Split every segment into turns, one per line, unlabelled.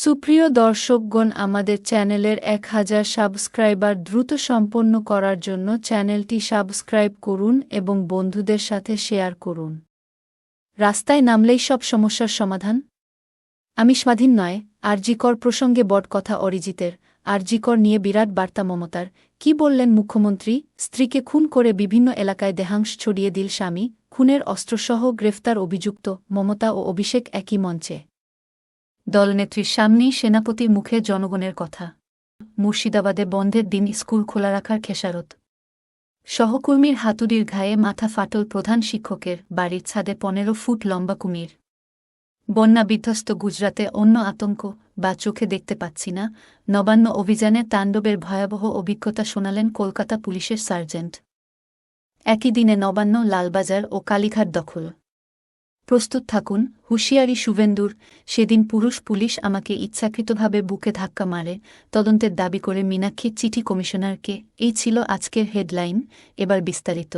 সুপ্রিয় দর্শকগণ, আমাদের চ্যানেলের এক হাজার সাবস্ক্রাইবার দ্রুত সম্পন্ন করার জন্য চ্যানেলটি সাবস্ক্রাইব করুন এবং বন্ধুদের সাথে শেয়ার করুন। রাস্তায় নামলেই সব সমস্যার সমাধান? আমি স্বাধীন নয়, আরজিকর প্রসঙ্গে বট কথা অরিজিতের, আরজিকর নিয়ে বিরাট বার্তা মমতার। কি বললেন মুখ্যমন্ত্রী? স্ত্রীকে খুন করে বিভিন্ন এলাকায় দেহাংশ ছড়িয়ে দিল স্বামী, খুনের অস্ত্রসহ গ্রেফতার অভিযুক্ত মমতা ও অভিষেক একই মঞ্চে। দলনেত্রীর সামনেই সেনাপতির মুখে জনগণের কথা। মুর্শিদাবাদে বন্ধের দিন স্কুল খোলা রাখার খেসারত। সহকর্মীর হাতুড়ির ঘায়ে মাথা ফাটল প্রধান শিক্ষকের বাড়ির ছাদে পনেরো ফুট লম্বা কুমির। বন্যা বিধ্বস্ত গুজরাতে অন্য আতঙ্ক বা চোখে দেখতে পাচ্ছি না, নবান্ন অভিযানে তাণ্ডবের ভয়াবহ অভিজ্ঞতা শোনালেন কলকাতা পুলিশের সার্জেন্ট। একই দিনে নবান্ন, লালবাজার ও কালীঘাট দখল। প্রস্তুত থাকুন, হুঁশিয়ারি শুভেন্দুর সেদিন পুরুষ পুলিশ আমাকে ইচ্ছাকৃতভাবে বুকে ধাক্কা মারে, তদন্তের দাবি করে মীনাক্ষী চিঠি কমিশনারকে, এই ছিল আজকের হেডলাইন, এবার বিস্তারিত।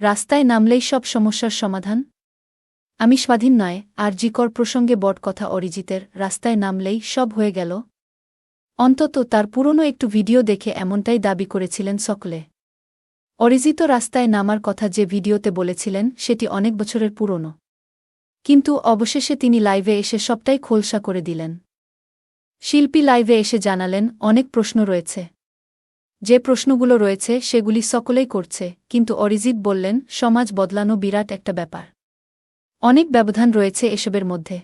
রাস্তায় নামলেই সব সমস্যার সমাধান? আমি স্বাধীন নয় আর জিকর প্রসঙ্গে বট কথা অরিজিতের, রাস্তায় নামলেই সব হয়ে গেল? অন্তত তার পুরনো একটু ভিডিও দেখে এমনটাই দাবি করেছিলেন সকলে। অরিজিত রাস্তায় নামার কথা যে ভিডিওতে বলেছিলেন, সেটি অনেক বছরের পুরনো। কিন্তু অবশেষে তিনি লাইভে এসে সবটাই খোলসা করে দিলেন। শিল্পী লাইভে এসে জানালেন, অনেক প্রশ্ন রয়েছে। যে প্রশ্নগুলো রয়েছে, সেগুলি সকলেই করছে, কিন্তু অরিজিৎ বললেন, সমাজ বদলানো বিরাট একটা ব্যাপার। অনেক ব্যবধান রয়েছে এসবের মধ্যে।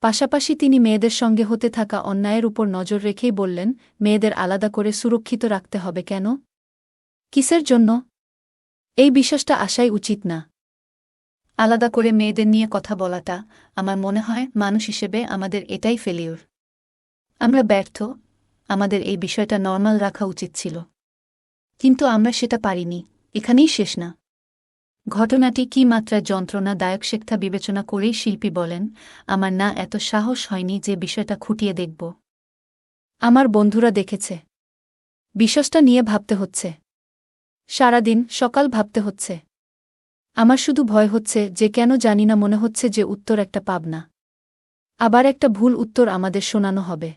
পাশাপাশি তিনি মেয়েদের সঙ্গে হতে থাকা অন্যায়ের উপর নজর রেখেই বললেন, মেয়েদের আলাদা করে সুরক্ষিত রাখতে হবে কেন? কিসের জন্য? এই বিশ্বাসটা আসাই উচিত না। আলাদা করে মেয়েদের নিয়ে কথা বলাটা আমার মনে হয় মানুষ হিসেবে আমাদের এটাই ফেলিউর আমরা ব্যর্থ, আমাদের এই বিষয়টা নর্মাল রাখা উচিত ছিল। কিন্তু আমরা সেটা পারিনি, এখানেই শেষ না। ঘটনাটি কী মাত্রায় যন্ত্রণাদায়ক শেখা বিবেচনা করেই শিল্পী বলেন, আমার না এত সাহস হয়নি যে বিষয়টা খুঁটিয়ে দেখব। আমার বন্ধুরা দেখেছে। বিশ্বাসটা নিয়ে ভাবতে হচ্ছে। সারাদিন সকাল ভাবতে হচ্ছে। আমার শুধু ভয় হচ্ছে যে কেন জানি না মনে হচ্ছে যে উত্তর একটা পাবনা আবার একটা ভুল উত্তর আমাদের শোনানো হবে।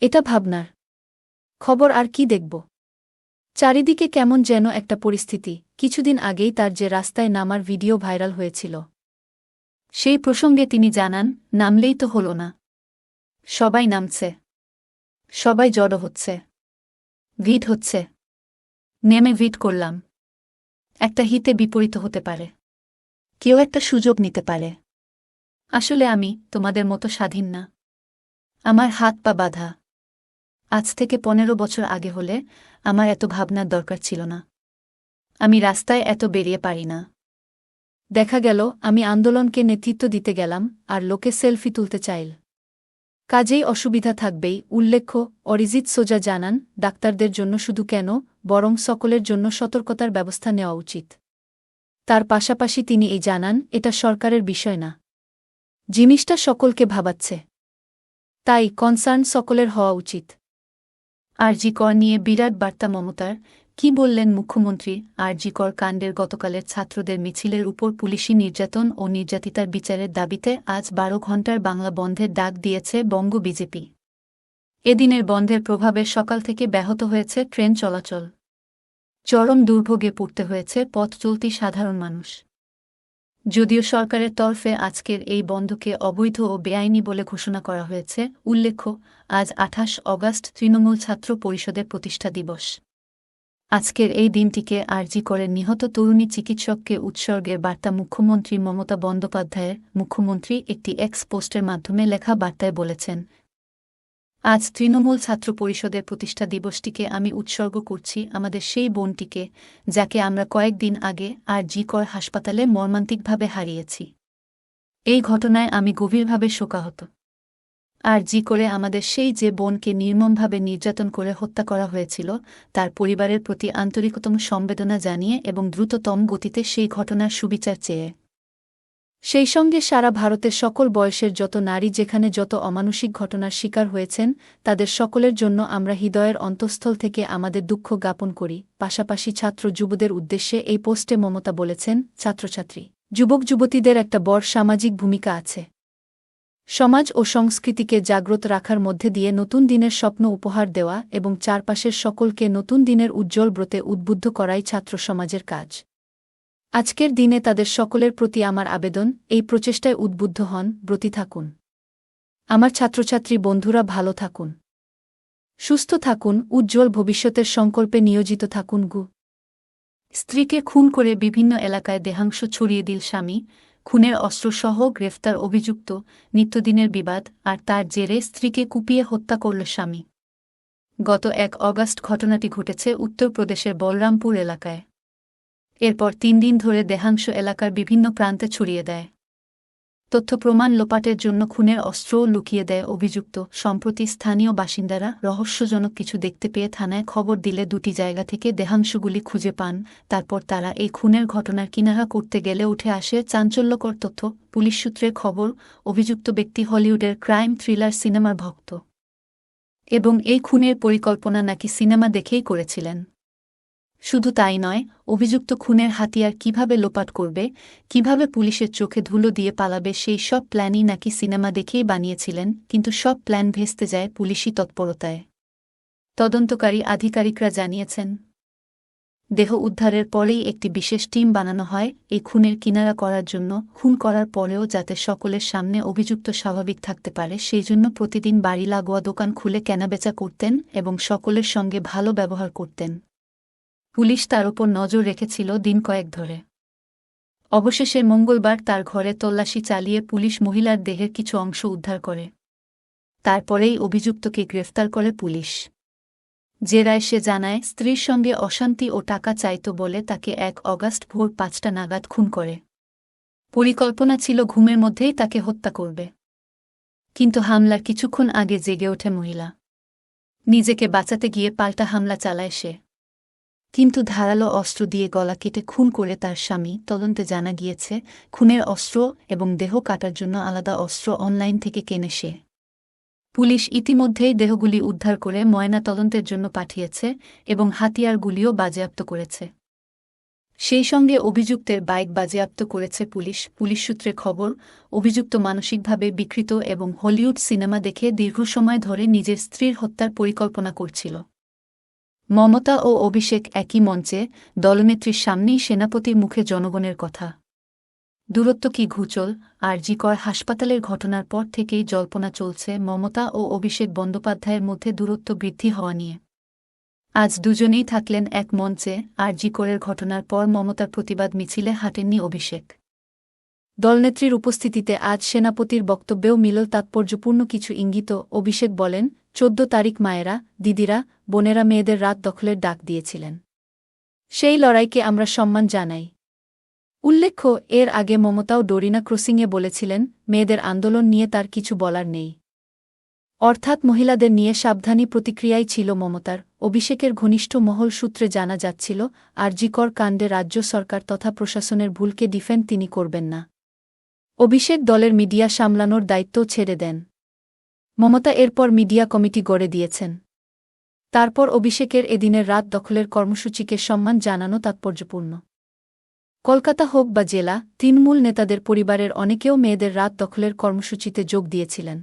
এটা ভাবনার। খবর আর কি দেখব? চারিদিকে কেমন যেন একটা পরিস্থিতি। কিছুদিন আগেই তার যে রাস্তায় নামার ভিডিও ভাইরাল হয়েছিল। সেই প্রসঙ্গে তিনি জানান, নামলেই তো হল না। সবাই নামছে। সবাই জড়ো হচ্ছে। ভিড হচ্ছে। নেমে ভিট করলাম। একটা হিতে বিপরীত হতে পারে। কেউ একটা সুযোগ নিতে পারে। আসলে আমি তোমাদের মতো স্বাধীন না। আমার হাত পা বাধা। আজ থেকে পনেরো বছর আগে হলে আমার এত ভাবনার দরকার ছিল না। আমি রাস্তায় এত বেরিয়ে পারি না। দেখা গেল, আমি আন্দোলনকে নেতৃত্ব দিতে গেলাম আর লোকে সেলফি তুলতে চাইল। কাজেই অসুবিধা থাকবেই, উল্লেখ্য, অরিজিৎ সোজা জানান, ডাক্তারদের জন্য শুধু কেন, বরং সকলের জন্য সতর্কতার ব্যবস্থা নেওয়া উচিত। তার পাশাপাশি তিনি এই জানান, এটা সরকারের বিষয় না। জিনিসটা সকলকে ভাবাচ্ছে। তাই কনসার্ন সকলের হওয়া উচিত। আর জি কর নিয়ে বিরাট বার্তা মমতার কি বললেন মুখ্যমন্ত্রী? আর জি কর কাণ্ডের গতকালের ছাত্রদের মিছিলের উপর পুলিশি নির্যাতন ও নির্যাতিতার বিচারের দাবিতে আজ বারো ঘণ্টার বাংলা বন্ধের ডাক দিয়েছে বঙ্গ বিজেপি। এদিনের বন্ধের প্রভাবে সকাল থেকে ব্যাহত হয়েছে ট্রেন চলাচল। চরম দুর্ভোগে পড়তে হয়েছে পথ চলতি সাধারণ মানুষ। যদিও সরকারের তরফে আজকের এই বন্ধকে অবৈধ ও বেআইনি বলে ঘোষণা করা হয়েছে, উল্লেখ্য, আজ আঠাশ অগাস্ট তৃণমূল ছাত্র পরিষদের প্রতিষ্ঠা দিবস। আজকের এই দিনটিকে আর্জি করে নিহত তরুণী চিকিৎসককে উৎসর্গের বার্তা মুখ্যমন্ত্রী মমতা বন্দ্যোপাধ্যায়ের মুখ্যমন্ত্রী একটি এক্স পোস্টের মাধ্যমে লেখা বার্তায় বলেছেন, আজ তৃণমূল ছাত্র পরিষদের প্রতিষ্ঠা দিবসটিকে আমি উৎসর্গ করছি আমাদের সেই বোনটিকে, যাকে আমরা কয়েকদিন আগে আর জি কর হাসপাতালে মর্মান্তিকভাবে হারিয়েছি। এই ঘটনায় আমি গভীরভাবে শোকাহত। আর জি করে আমাদের সেই যে বোনকে নির্মমভাবে নির্যাতন করে হত্যা করা হয়েছিল, তার পরিবারের প্রতি আন্তরিকতম সম্বেদনা জানিয়ে এবং দ্রুততম গতিতে সেই ঘটনার সুবিচার চেয়ে। সেই সঙ্গে সারা ভারতের সকল বয়সের যত নারী যেখানে যত অমানসিক ঘটনার শিকার হয়েছেন, তাদের সকলের জন্য আমরা হৃদয়ের অন্তঃস্থল থেকে আমাদের দুঃখ জ্ঞাপন করি। পাশাপাশি ছাত্র যুবদের উদ্দেশ্যে এই পোস্টে মমতা বলেছেন, ছাত্রছাত্রী যুবক যুবতীদের একটা বড় সামাজিক ভূমিকা আছে। সমাজ ও সংস্কৃতিকে জাগ্রত রাখার মধ্যে দিয়ে নতুন দিনের স্বপ্ন উপহার দেওয়া এবং চারপাশের সকলকে নতুন দিনের উজ্জ্বল ব্রতে উদ্বুদ্ধ করাই ছাত্র সমাজের কাজ। আজকের দিনে তাদের সকলের প্রতি আমার আবেদন, এই প্রচেষ্টায় উদ্বুদ্ধ হন, ব্রতী থাকুন। আমার ছাত্রছাত্রী বন্ধুরা ভালো থাকুন। সুস্থ থাকুন, উজ্জ্বল ভবিষ্যতের সংকল্পে নিয়োজিত থাকুন গু। স্ত্রীকে খুন করে বিভিন্ন এলাকায় দেহাংশ ছড়িয়ে দিল স্বামী খুনের অস্ত্রসহ গ্রেফতার অভিযুক্ত, নিত্যদিনের বিবাদ আর তার জেরে স্ত্রীকে কুপিয়ে হত্যা করল স্বামী। গত এক অগাস্ট ঘটনাটি ঘটেছে উত্তরপ্রদেশের বলরামপুর এলাকায়। এরপর তিন দিন ধরে দেহাংশ এলাকার বিভিন্ন প্রান্তে ছড়িয়ে দেয়। তথ্য প্রমাণ লোপাটের জন্য খুনের অস্ত্রও লুকিয়ে দেয় অভিযুক্ত। সম্প্রতি স্থানীয় বাসিন্দারা রহস্যজনক কিছু দেখতে পেয়ে থানায় খবর দিলে দুটি জায়গা থেকে দেহাংশগুলি খুঁজে পান। তারপর তারা এই খুনের ঘটনার কিনারা করতে গেলে উঠে আসে চাঞ্চল্যকর তথ্য। পুলিশ সূত্রের খবর, অভিযুক্ত ব্যক্তি হলিউডের ক্রাইম থ্রিলার সিনেমার ভক্ত। এবং এই খুনের পরিকল্পনা নাকি সিনেমা দেখেই করেছিলেন। শুধু তাই নয়, অভিযুক্ত খুনের হাতিয়ার কীভাবে লোপাট করবে, কীভাবে পুলিশের চোখে ধুলো দিয়ে পালাবে, সেই সব প্ল্যানই নাকি সিনেমা দেখেই বানিয়েছিলেন, কিন্তু সব প্ল্যান ভেস্তে যায় পুলিশি তৎপরতায়। তদন্তকারী আধিকারিকরা জানিয়েছেন, দেহ উদ্ধারের পরেই একটি বিশেষ টিম বানানো হয়, এই খুনের কিনারা করার জন্য, খুন করার পরেও যাতে সকলের সামনে অভিযুক্ত স্বাভাবিক থাকতে পারে, সেই জন্য প্রতিদিন বাড়ি লাগোয়া দোকান খুলে কেনাবেচা করতেন এবং সকলের সঙ্গে ভালো ব্যবহার করতেন। পুলিশ তার ওপর নজর রেখেছিল দিন কয়েক ধরে। অবশেষে মঙ্গলবার তার ঘরে তল্লাশি চালিয়ে পুলিশ মহিলার দেহের কিছু অংশ উদ্ধার করে। তারপরেই অভিযুক্তকে গ্রেফতার করে পুলিশ। জেরায় সে জানায়, স্ত্রীর সঙ্গে অশান্তি ও টাকা চাইত বলে তাকে এক অগাস্ট ভোর পাঁচটা নাগাদ খুন করে। পরিকল্পনা ছিল ঘুমের মধ্যেই তাকে হত্যা করবে। কিন্তু হামলার কিছুক্ষণ আগে জেগে ওঠে মহিলা। নিজেকে বাঁচাতে গিয়ে পাল্টা হামলা চালায় সে। কিন্তু ধারালো অস্ত্র দিয়ে গলা কেটে খুন করে তার স্বামী, তদন্তে জানা গিয়েছে, খুনের অস্ত্র এবং দেহ কাটার জন্য আলাদা অস্ত্র অনলাইন থেকে কেনে সে। পুলিশ ইতিমধ্যেই দেহগুলি উদ্ধার করে ময়না তদন্তের জন্য পাঠিয়েছে এবং হাতিয়ারগুলিও বাজেয়াপ্ত করেছে। সেই সঙ্গে অভিযুক্তের বাইক বাজেয়াপ্ত করেছে পুলিশ। পুলিশ সূত্রে খবর, অভিযুক্ত মানসিকভাবে বিকৃত এবং হলিউড সিনেমা দেখে দীর্ঘ সময় ধরে নিজের স্ত্রীর হত্যার পরিকল্পনা করছিল। মমতা ও অভিষেক একই মঞ্চে দলনেত্রীর সামনেই সেনাপতির মুখে জনগণের কথা। দূরত্ব কি ঘুচল, আর জিকর হাসপাতালের ঘটনার পর থেকেই জল্পনা চলছে মমতা ও অভিষেক বন্দ্যোপাধ্যায়ের মধ্যে দূরত্ব বৃদ্ধি হওয়া নিয়ে। আজ দুজনেই থাকলেন এক মঞ্চে, আর জিকরের ঘটনার পর মমতার প্রতিবাদ মিছিলে হাঁটেননি অভিষেক। দলনেত্রীর উপস্থিতিতে আজ সেনাপতির বক্তব্যেও মিলল তাৎপর্যপূর্ণ কিছু ইঙ্গিত অভিষেক বলেন, চোদ্দ তারিখ মায়েরা, দিদিরা বোনেরা মেয়েদের রাত দখলের ডাক দিয়েছিলেন। সেই লড়াইকে আমরা সম্মান জানাই। উল্লেখ্য, এর আগে মমতাও ডোরিনা ক্রসিংয়ে বলেছিলেন, মেয়েদের আন্দোলন নিয়ে তার কিছু বলার নেই। অর্থাৎ মহিলাদের নিয়ে সাবধানী প্রতিক্রিয়াই ছিল মমতার, অভিষেকের ঘনিষ্ঠ মহল সূত্রে জানা যাচ্ছিল, আরজিকর কাণ্ডে রাজ্য সরকার তথা প্রশাসনের ভুলকে ডিফেন্ড তিনি করবেন না। অভিষেক দলের মিডিয়া সামলানোর দায়িত্ব ছেড়ে দেন। মমতা এরপর মিডিয়া কমিটি গড়ে দিয়েছেন। তারপর অভিষেকের এদিনের রাত দখলের কর্মসূচিকে সম্মান জানানো তাৎপর্যপূর্ণ। কলকাতা হোক বা জেলা, তৃণমূল নেতাদের পরিবারের অনেকেও মেয়েদের রাত দখলের কর্মসূচিতে যোগ দিয়েছিলেন।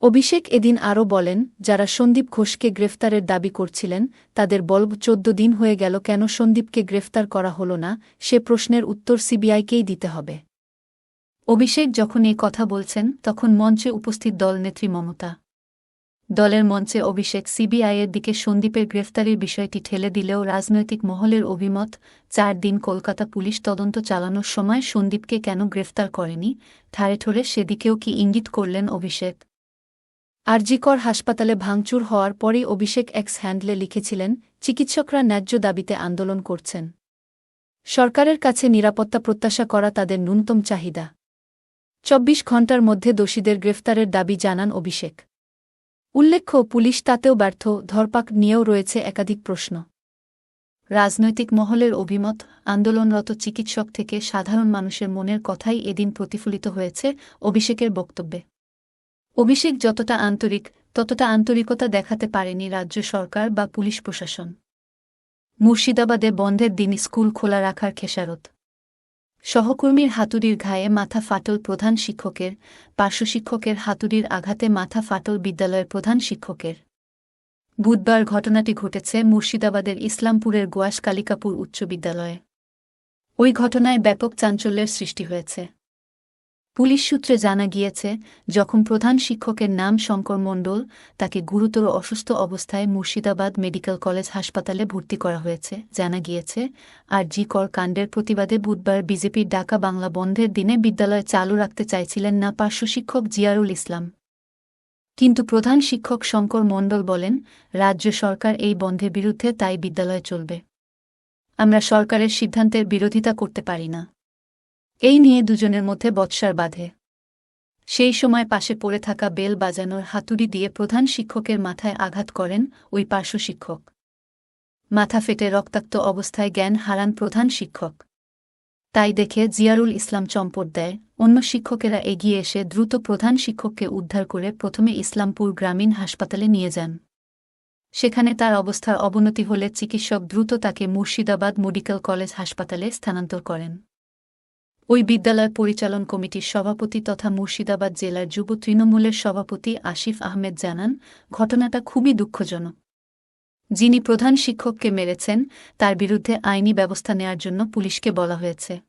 অভিষেক এদিন আরও বলেন, যারা সন্দীপ ঘোষকে গ্রেফতারের দাবি করছিলেন, তাদের বলব, চোদ্দ দিন হয়ে গেল, কেন সন্দীপকে গ্রেফতার করা হল না? সে প্রশ্নের উত্তর সিবিআইকেই দিতে হবে। অভিষেক যখন এই কথা বলছেন, তখন মঞ্চে উপস্থিত দলনেত্রী মমতা দলের মঞ্চে অভিষেক সিবিআইয়ের দিকে সন্দীপের গ্রেফতারির বিষয়টি ঠেলে দিলেও রাজনৈতিক মহলের অভিমত, চার দিন কলকাতা পুলিশ তদন্ত চালানোর সময় সন্দীপকে কেন গ্রেফতার করেনি ঠারে ঠোরে সেদিকেও কি ইঙ্গিত করলেন অভিষেক? আরজিকর হাসপাতালে ভাঙচুর হওয়ার পরেই অভিষেক এক্স হ্যান্ডলে লিখেছিলেন, চিকিৎসকরা ন্যায্য দাবিতে আন্দোলন করছেন। সরকারের কাছে নিরাপত্তা প্রত্যাশা করা তাদের ন্যূনতম চাহিদা। চব্বিশ ঘণ্টার মধ্যে দোষীদের গ্রেফতারের দাবি জানান অভিষেক। উল্লেখ্য, পুলিশ তাতেও ব্যর্থ, ধরপাক নিয়েও রয়েছে একাধিক প্রশ্ন। রাজনৈতিক মহলের অভিমত, আন্দোলনরত চিকিৎসক থেকে সাধারণ মানুষের মনের কথাই এদিন প্রতিফলিত হয়েছে অভিষেকের বক্তব্যে। অভিষেক যতটা আন্তরিক, ততটা আন্তরিকতা দেখাতে পারেনি রাজ্য সরকার বা পুলিশ প্রশাসন। মুর্শিদাবাদে বন্ধের দিন স্কুল খোলা রাখার খেসারত। সহকর্মীর হাতুড়ির ঘায়ে মাথা ফাটল প্রধান শিক্ষকের, পার্শ্ব শিক্ষকের হাতুড়ির আঘাতে মাথা ফাটল বিদ্যালয়ের প্রধান শিক্ষকের। বুধবার ঘটনাটি ঘটেছে মুর্শিদাবাদের ইসলামপুরের গোয়াস কালিকাপুর উচ্চ বিদ্যালয়ে। ওই ঘটনায় ব্যাপক চাঞ্চল্যের সৃষ্টি হয়েছে। পুলিশ সূত্রে জানা গিয়েছে, যখন প্রধান শিক্ষকের নাম শঙ্কর মণ্ডল, তাকে গুরুতর অসুস্থ অবস্থায় মুর্শিদাবাদ মেডিকেল কলেজ হাসপাতালে ভর্তি করা হয়েছে। জানা গিয়েছে আর জি কর কাণ্ডের প্রতিবাদে বুধবার বিজেপির ডাকা বাংলা বন্ধের দিনে বিদ্যালয় চালু রাখতে চাইছিলেন না পার্শ্ব শিক্ষক জিয়ারুল ইসলাম। কিন্তু প্রধান শিক্ষক শঙ্কর মণ্ডল বলেন, রাজ্য সরকার এই বন্ধের বিরুদ্ধে তাই বিদ্যালয় চলবে। আমরা সরকারের সিদ্ধান্তের বিরোধিতা করতে পারি না। এই নিয়ে দুজনের মধ্যে বৎসার বাঁধে। সেই সময় পাশে পড়ে থাকা বেল বাজানোর হাতুড়ি দিয়ে প্রধান শিক্ষকের মাথায় আঘাত করেন ওই পার্শ্ব শিক্ষক। মাথা ফেটে রক্তাক্ত অবস্থায় জ্ঞান হারান প্রধান শিক্ষক। তাই দেখে জিয়ারুল ইসলাম চম্পট দেয়, অন্য শিক্ষকেরা এগিয়ে এসে দ্রুত প্রধান শিক্ষককে উদ্ধার করে প্রথমে ইসলামপুর গ্রামীণ হাসপাতালে নিয়ে যান। সেখানে তার অবস্থার অবনতি হলে চিকিৎসক দ্রুত তাকে মুর্শিদাবাদ মেডিকেল কলেজ হাসপাতালে স্থানান্তর করেন। ওই বিদ্যালয় পরিচালন কমিটির সভাপতি তথা মুর্শিদাবাদ জেলার যুব তৃণমূলের সভাপতি আসিফ আহমেদ জানান, ঘটনাটা খুবই দুঃখজনক। যিনি প্রধান শিক্ষককে মেরেছেন, তার বিরুদ্ধে আইনি ব্যবস্থা নেওয়ার জন্য পুলিশকে বলা হয়েছে।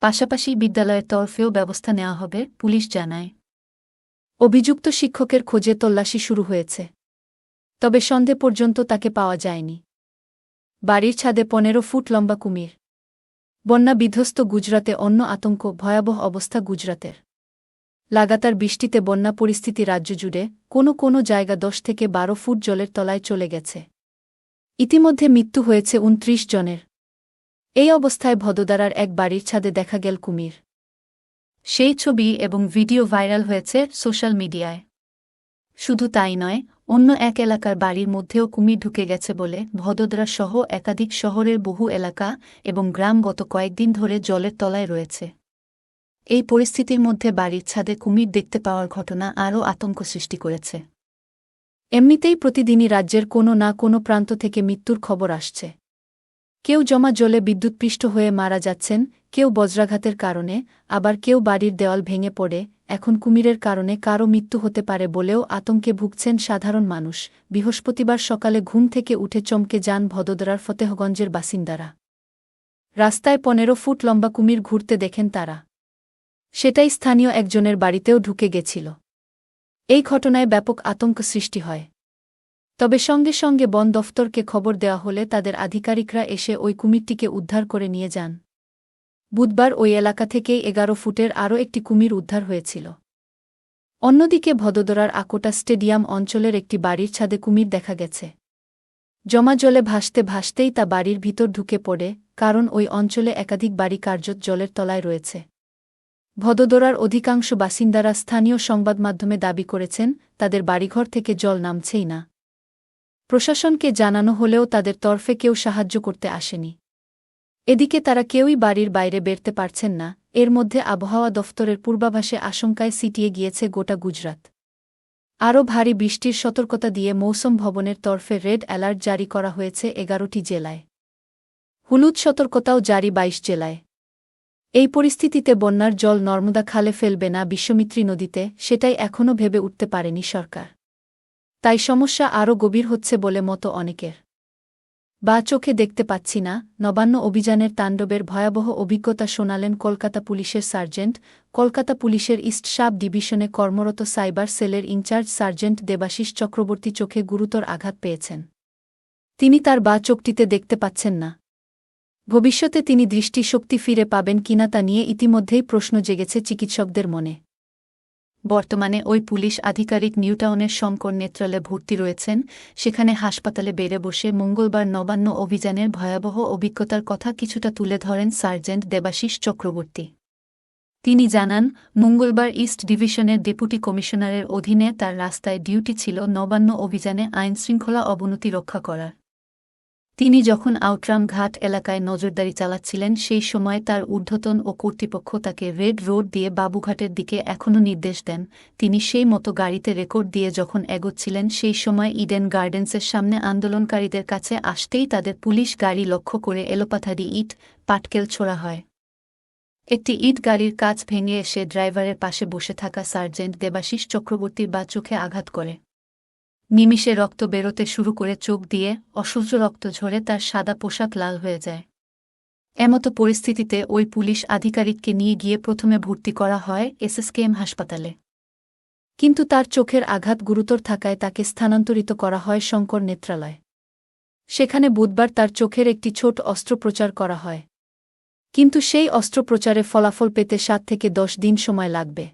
পাশাপাশি বিদ্যালয়ের তরফেও ব্যবস্থা নেওয়া হবে, পুলিশ জানায়। অভিযুক্ত শিক্ষকের খোঁজে তল্লাশি শুরু হয়েছে। তবে সন্ধে পর্যন্ত তাকে পাওয়া যায়নি। বাড়ির ছাদে পনেরো ফুট লম্বা কুমির। বন্যা বিধ্বস্ত গুজরাতে অন্য আতঙ্ক, ভয়াবহ অবস্থা গুজরাতের। লাগাতার বৃষ্টিতে বন্যা পরিস্থিতি রাজ্য জুড়ে, কোনো কোনো জায়গা দশ থেকে বারো ফুট জলের তলায় চলে গেছে। ইতিমধ্যে মৃত্যু হয়েছে উনত্রিশ জনের। এই অবস্থায় ভদোদারার এক বাড়ির ছাদে দেখা গেল কুমির। সেই ছবি এবং ভিডিও ভাইরাল হয়েছে সোশ্যাল মিডিয়ায়। শুধু তাই নয় অন্য এক এলাকার বাড়ির মধ্যেও কুমির ঢুকে গেছে বলে ভদোদরা সহ একাধিক শহরের বহু এলাকা এবং গ্রাম গত কয়েকদিন ধরে জলের তলায় রয়েছে। এই পরিস্থিতির মধ্যে বাড়ির ছাদে কুমির দেখতে পাওয়ার ঘটনা আরও আতঙ্ক সৃষ্টি করেছে। এমনিতেই প্রতিদিনই রাজ্যের কোনো না কোনো প্রান্ত থেকে মৃত্যুর খবর আসছে। কেউ জমা জলে বিদ্যুৎপৃষ্ট হয়ে মারা যাচ্ছেন, কেউ বজ্রাঘাতের কারণে, আবার কেউ বাড়ির দেওয়াল ভেঙে পড়ে এখন কুমিরের কারণে কারও মৃত্যু হতে পারে বলেও আতঙ্কে ভুগছেন সাধারণ মানুষ। বৃহস্পতিবার সকালে ঘুম থেকে উঠে চমকে যান ভদোদরার ফতেহগঞ্জের বাসিন্দারা। রাস্তায় পনেরো ফুট লম্বা কুমির ঘুরতে দেখেন তারা। সেটাই স্থানীয় একজনের বাড়িতেও ঢুকে গেছিল। এই ঘটনায় ব্যাপক আতঙ্ক সৃষ্টি হয়। তবে সঙ্গে সঙ্গে বন দফতরকে খবর দেওয়া হলে তাদের আধিকারিকরা এসে ওই কুমিরটিকে উদ্ধার করে নিয়ে যান। বুধবার ওই এলাকা থেকেই এগারো ফুটের আরও একটি কুমির উদ্ধার হয়েছিল। অন্যদিকে ভদোদরার আকোটা স্টেডিয়াম অঞ্চলের একটি বাড়ির ছাদে কুমির দেখা গেছে। জমা জলে ভাসতে ভাসতেই তা বাড়ির ভিতর ঢুকে পড়ে, কারণ ওই অঞ্চলে একাধিক বাড়ি কার্যত জলের তলায় রয়েছে। ভদোদরার অধিকাংশ বাসিন্দারা স্থানীয় সংবাদ মাধ্যমে দাবি করেছেন, তাদের বাড়িঘর থেকে জল নামছেই না। প্রশাসনকে জানানো হলেও তাদের তরফে কেউ সাহায্য করতে আসেনি। এদিকে তারা কেউই বাড়ির বাইরে বেরতে পারছেন না, এর মধ্যে আবহাওয়া দফতরের পূর্বাভাসে আশঙ্কায় সিটিয়ে গিয়েছে গোটা গুজরাত আরও ভারী বৃষ্টির সতর্কতা দিয়ে মৌসুম ভবনের তরফে রেড অ্যালার্ট জারি করা হয়েছে এগারোটি জেলায়। হলুদ সতর্কতাও জারি বাইশ জেলায়। এই পরিস্থিতিতে বন্যার জল নর্মদা খালে ফেলবে না বিশ্বমিত্রী নদীতে, সেটাই এখনও ভেবে উঠতে পারেনি সরকার। তাই সমস্যা আরও গভীর হচ্ছে বলে মতো অনেকের। বা চোখে দেখতে পাচ্ছি না, নবান্ন অভিযানের তাণ্ডবের ভয়াবহ অভিজ্ঞতা শোনালেন কলকাতা পুলিশের সার্জেন্ট, কলকাতা পুলিশের ইস্ট সাব ডিভিশনে কর্মরত সাইবার সেলের ইনচার্জ সার্জেন্ট দেবাশিস চক্রবর্তী চোখে গুরুতর আঘাত পেয়েছেন। তিনি তার বা চোখটিতে দেখতে পাচ্ছেন না। ভবিষ্যতে তিনি দৃষ্টিশক্তি ফিরে পাবেন কিনা তা নিয়ে ইতিমধ্যেই প্রশ্ন জেগেছে চিকিৎসকদের মনে। বর্তমানে ওই পুলিশ আধিকারিক নিউটাউনের শঙ্কর নেত্রালে ভর্তি রয়েছেন, সেখানে হাসপাতালে বেড়ে বসে মঙ্গলবার নবান্ন অভিযানের ভয়াবহ অভিজ্ঞতার কথা কিছুটা তুলে ধরেন সার্জেন্ট দেবাশিস চক্রবর্তী। তিনি জানান, মঙ্গলবার ইস্ট ডিভিশনের ডেপুটি কমিশনারের অধীনে তার রাস্তায় ডিউটি ছিল নবান্ন অভিযানে আইনশৃঙ্খলা অবনতি রক্ষা করার। তিনি যখন আউটরাম ঘাট এলাকায় নজরদারি চালাচ্ছিলেন, সেই সময় তার ঊর্ধ্বতন ও কর্তৃপক্ষ তাকে রেড রোড দিয়ে বাবুঘাটের দিকে এখনও নির্দেশ দেন। তিনি সেই মতো গাড়িতে রেকর্ড দিয়ে যখন এগোচ্ছিলেন, সেই সময় ইডেন গার্ডেন্সের সামনে আন্দোলনকারীদের কাছে আসতেই তাদের পুলিশ গাড়ি লক্ষ্য করে এলোপাথারি ইট, পাটকেল ছোড়া হয়। একটি ইট গাড়ির কাজ ভেঙে এসে ড্রাইভারের পাশে বসে থাকা সার্জেন্ট দেবাশিস চক্রবর্তীর বা চোখে আঘাত করে। নিমিষে রক্ত বেরোতে শুরু করে চোখ দিয়ে অসহ্য রক্ত ঝরে তার সাদা পোশাক লাল হয়ে যায়। এমতো পরিস্থিতিতে ওই পুলিশ আধিকারিককে নিয়ে গিয়ে প্রথমে ভর্তি করা হয় এসএসকেএম হাসপাতালে। কিন্তু তার চোখের আঘাত গুরুতর থাকায় তাকে স্থানান্তরিত করা হয় শঙ্কর নেত্রালয়। সেখানে বুধবার তার চোখের একটি ছোট অস্ত্রোপচার করা হয়। কিন্তু সেই অস্ত্রোপচারে ফলাফল পেতে সাত থেকে দশ দিন সময় লাগবে।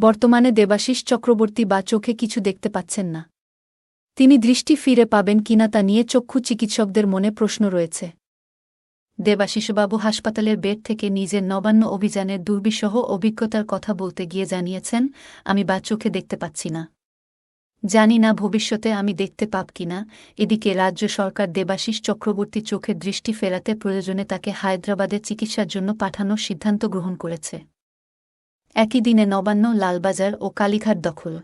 বর্তমানে দেবাশিস চক্রবর্তী বা চোখে কিছু দেখতে পাচ্ছেন না। তিনি দৃষ্টি ফিরে পাবেন কিনা তা নিয়ে চক্ষু চিকিৎসকদের মনে প্রশ্ন রয়েছে। দেবাশিসবাবু হাসপাতালের বেড থেকে নিজের নবান্ন অভিযানের দুর্বিষহ অভিজ্ঞতার কথা বলতে গিয়ে জানিয়েছেন, আমি বা চোখে দেখতে পাচ্ছি না। জানি না ভবিষ্যতে আমি দেখতে পাব কিনা। এদিকে রাজ্য সরকার দেবাশিস চক্রবর্তী চোখের দৃষ্টি ফেরাতে প্রয়োজনে তাকে হায়দ্রাবাদের চিকিৎসার জন্য পাঠানোর সিদ্ধান্ত গ্রহণ করেছে। একই দিনে নবান্ন, লালবাজার ও কালীঘাট দখল।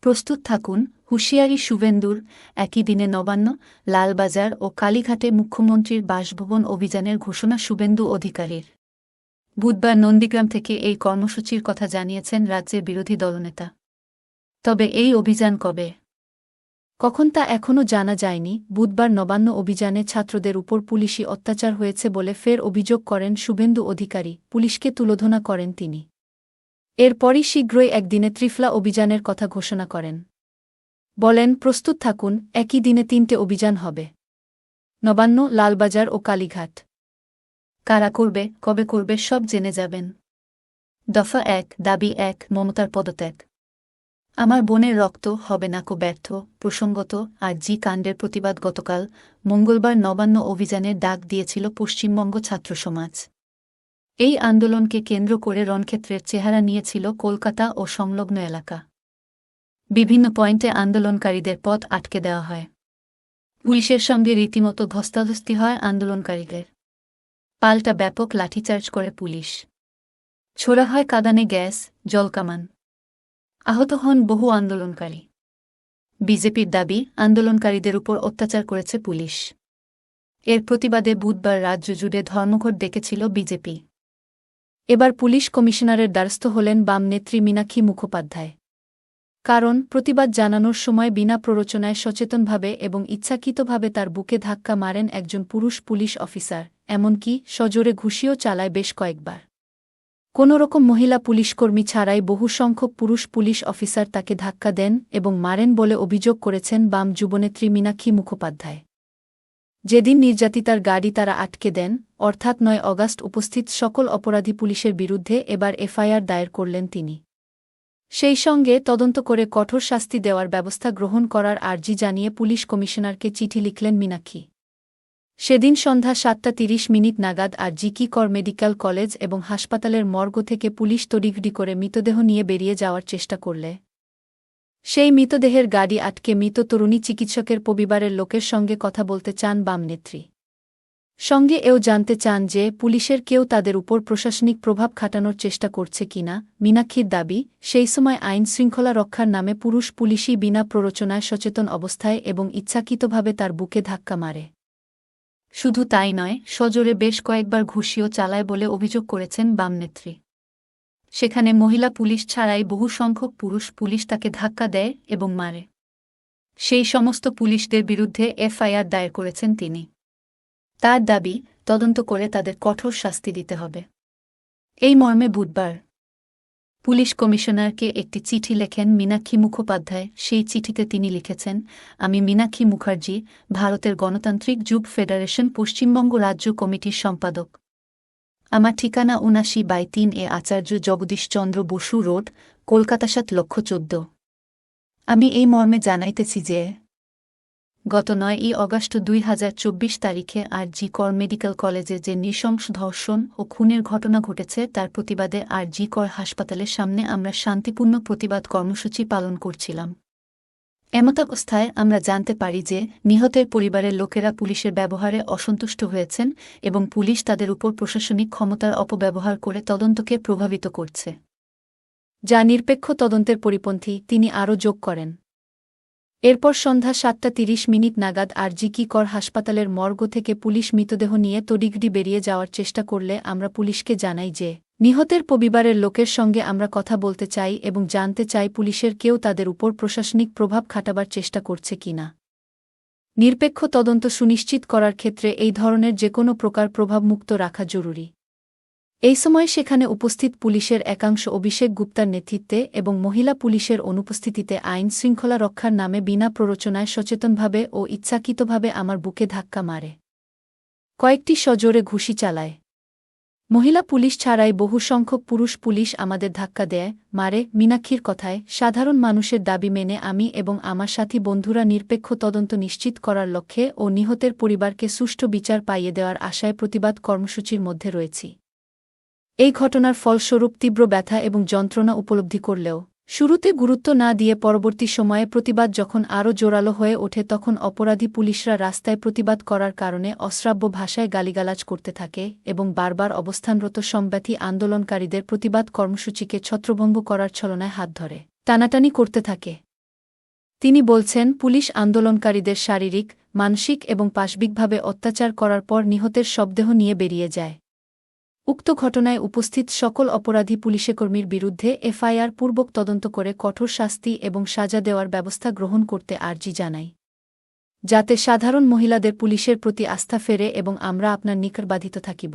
প্রস্তুত থাকুন, হুঁশিয়ারি শুভেন্দুর, একই দিনে নবান্ন, লালবাজার ও কালীঘাটে মুখ্যমন্ত্রীর বাসভবন অভিযানের ঘোষণা শুভেন্দু অধিকারীর। বুধবার নন্দীগ্রাম থেকে এই কর্মসূচির কথা জানিয়েছেন রাজ্যের বিরোধী দলনেতা। তবে এই অভিযান কবে? কখন তা এখনও জানা যায়নি। বুধবার নবান্ন অভিযানে ছাত্রদের উপর পুলিশি অত্যাচার হয়েছে বলে ফের অভিযোগ করেন শুভেন্দু অধিকারী। পুলিশকে তুলোধনা করেন তিনি। এরপরই শীঘ্রই একদিনে ত্রিফলা অভিযানের কথা ঘোষণা করেন। বলেন, প্রস্তুত থাকুন, একই দিনে তিনটে অভিযান হবে। নবান্ন, লালবাজার ও কালীঘাট। কারা করবে, কবে করবে, সব জেনে যাবেন। দফা এক, দাবি এক, মমতার পদত্যাগ। আমার বোনের রক্ত হবে না কো ব্যর্থ, প্রসঙ্গত আর জি কাণ্ডের প্রতিবাদ গতকাল মঙ্গলবার নবান্ন অভিযানের ডাক দিয়েছিল পশ্চিমবঙ্গ ছাত্র সমাজ। এই আন্দোলনকে কেন্দ্র করে রণক্ষেত্রের চেহারা নিয়েছিল কলকাতা ও সংলগ্ন এলাকা। বিভিন্ন পয়েন্টে আন্দোলনকারীদের পথ আটকে দেওয়া হয়। পুলিশের সঙ্গে রীতিমতো ধস্তাধস্তি হয় আন্দোলনকারীদের। পাল্টা ব্যাপক লাঠিচার্জ করে পুলিশ। ছোড়া হয় কাদানে গ্যাস জলকামান আহত হন বহু আন্দোলনকারী। বিজেপির দাবি, আন্দোলনকারীদের উপর অত্যাচার করেছে পুলিশ। এর প্রতিবাদে বুধবার রাজ্য জুড়ে ধর্মঘট ডেকেছিল বিজেপি। এবার পুলিশ কমিশনারের দ্বারস্থ হলেন বাম নেত্রী মীনাক্ষী মুখোপাধ্যায়। কারণ প্রতিবাদ জানানোর সময় বিনা প্ররোচনায় সচেতনভাবে এবং ইচ্ছাকৃতভাবে তার বুকে ধাক্কা মারেন একজন পুরুষ পুলিশ অফিসার, এমনকি সজোরে ঘুষিও চালায় বেশ কয়েকবার। কোনোরকম মহিলা পুলিশকর্মী ছাড়াই বহু সংখ্যক পুরুষ পুলিশ অফিসার তাকে ধাক্কা দেন এবং মারেন বলে অভিযোগ করেছেন বাম যুবনেত্রী মীনাক্ষী মুখোপাধ্যায়। যেদিন নির্যাতিতার গাড়ি তারা আটকে দেন, অর্থাৎ নয় অগাস্ট উপস্থিত সকল অপরাধী পুলিশের বিরুদ্ধে এবার এফআইআর দায়ের করলেন তিনি। সেই সঙ্গে তদন্ত করে কঠোর শাস্তি দেওয়ার ব্যবস্থা গ্রহণ করার আর্জি জানিয়ে পুলিশ কমিশনারকে চিঠি লিখলেন মীনাক্ষী। সেদিন সন্ধ্যা সাতটা তিরিশ মিনিট নাগাদ আর জিকি কর মেডিকেল কলেজ এবং হাসপাতালের মর্গ থেকে পুলিশ তড়িঘড়ি করে মৃতদেহ নিয়ে বেরিয়ে যাওয়ার চেষ্টা করলে। সেই মৃতদেহের গাড়ি আটকে মৃত তরুণী চিকিৎসকের পরিবারের লোকের সঙ্গে কথা বলতে চান বামনেত্রী। সঙ্গে এও জানতে চান যে পুলিশের কেউ তাদের উপর প্রশাসনিক প্রভাব খাটানোর চেষ্টা করছে কিনা মীনাক্ষীর দাবি, সেই সময় আইন শৃঙ্খলা রক্ষার নামে পুরুষ পুলিশই বিনা প্ররোচনায় সচেতন অবস্থায় এবং ইচ্ছাকৃতভাবে তার বুকে ধাক্কা মারে। শুধু তাই নয়, সজোরে বেশ কয়েকবার ঘুষিও চালায় বলে অভিযোগ করেছেন বামনেত্রী। সেখানে মহিলা পুলিশ ছাড়াই বহু সংখ্যক পুরুষ পুলিশ তাকে ধাক্কা দেয় এবং মারে। সেই সমস্ত পুলিশদের বিরুদ্ধে এফআইআর দায়ের করেছেন তিনি। তার দাবি, তদন্ত করে তাদের কঠোর শাস্তি দিতে হবে। এই মর্মে বুধবার পুলিশ কমিশনারকে একটি চিঠি লেখেন মীনাক্ষী মুখোপাধ্যায়। সেই চিঠিতে তিনি লিখেছেন, আমি মীনাক্ষী মুখার্জি, ভারতের গণতান্ত্রিক যুব ফেডারেশন পশ্চিমবঙ্গ রাজ্য কমিটির সম্পাদক। আমার ঠিকানা উনাশি বাই তিন এ আচার্য জগদীশচন্দ্র বসু রোড, কলকাতা সাত লক্ষ চোদ্দ। আমি এই মর্মে জানাইতেছি যে, গত নয় ই অগস্ট দুই হাজার চব্বিশ তারিখে আর জি কর মেডিকেল কলেজে যে নৃশংস ধর্ষণ ও খুনের ঘটনা ঘটেছে, তার প্রতিবাদে আর জি কর হাসপাতালের সামনে আমরা শান্তিপূর্ণ প্রতিবাদ কর্মসূচি পালন করছিলাম। এমতাবস্থায় আমরা জানতে পারি যে, নিহতের পরিবারের লোকেরা পুলিশের ব্যবহারে অসন্তুষ্ট হয়েছেন এবং পুলিশ তাদের উপর প্রশাসনিক ক্ষমতার অপব্যবহার করে তদন্তকে প্রভাবিত করছে। যা নিরপেক্ষ তদন্তের পরিপন্থী তিনি আরও যোগ করেন।
এরপর সন্ধ্যা সাতটা তিরিশ মিনিট নাগাদ আরজি কি কর হাসপাতালের মর্গ থেকে পুলিশ মৃতদেহ নিয়ে তড়িগড়ি বেরিয়ে যাওয়ার চেষ্টা করলে আমরা পুলিশকে জানাই যে নিহতের পরিবারের লোকের সঙ্গে আমরা কথা বলতে চাই এবং জানতে চাই পুলিশের কেউ তাদের উপর প্রশাসনিক প্রভাব খাটাবার চেষ্টা করছে কিনা নিরপেক্ষ তদন্ত সুনিশ্চিত করার ক্ষেত্রে এই ধরনের যে কোনো প্রকার প্রভাবমুক্ত রাখা জরুরি। এই সময় সেখানে উপস্থিত পুলিশের একাংশ অভিষেক গুপ্তার নেতৃত্বে এবং মহিলা পুলিশের অনুপস্থিতিতে আইন শৃঙ্খলা রক্ষার নামে বিনা প্ররোচনায় সচেতনভাবে ও ইচ্ছাকৃতভাবে আমার বুকে ধাক্কা মারে। কয়েকটি সজোরে ঘুষি চালায়। মহিলা পুলিশ ছাড়াই বহু সংখ্যক পুরুষ পুলিশ আমাদের ধাক্কা দেয়, মারে, মীনাক্ষীর কথায়, সাধারণ মানুষের দাবি মেনে আমি এবং আমার সাথী বন্ধুরা নিরপেক্ষ তদন্ত নিশ্চিত করার লক্ষ্যে ও নিহতের পরিবারকে সুষ্ঠু বিচার পাইয়ে দেওয়ার আশায় প্রতিবাদ কর্মসূচির মধ্যে রয়েছি। এই ঘটনার ফলস্বরূপ তীব্র ব্যথা এবং যন্ত্রণা উপলব্ধি করলেও শুরুতে গুরুত্ব না দিয়ে পরবর্তী সময়ে প্রতিবাদ যখন আরও জোরালো হয়ে ওঠে তখন অপরাধী পুলিশরা রাস্তায় প্রতিবাদ করার কারণে অশ্রাব্য ভাষায় গালিগালাজ করতে থাকে এবং বারবার অবস্থানরত সম্ব্যাথী আন্দোলনকারীদের প্রতিবাদ কর্মসূচিকে ছত্রভঙ্গ করার ছলনায় হাত ধরে। টানাটানি করতে থাকে। তিনি বলছেন, পুলিশ আন্দোলনকারীদের শারীরিক, মানসিক এবং পাশবিকভাবে অত্যাচার করার পর নিহতের শবদেহ নিয়ে বেরিয়ে যায়। উক্ত ঘটনায় উপস্থিত সকল অপরাধী পুলিশেকর্মীর বিরুদ্ধে এফআইআর পূর্বক তদন্ত করে কঠোর শাস্তি এবং সাজা দেওয়ার ব্যবস্থা গ্রহণ করতে আর্জি জানাই। যাতে সাধারণ মহিলাদের পুলিশের প্রতি আস্থা ফেরে এবং আমরা আপনার নিকট বাধিত থাকিব।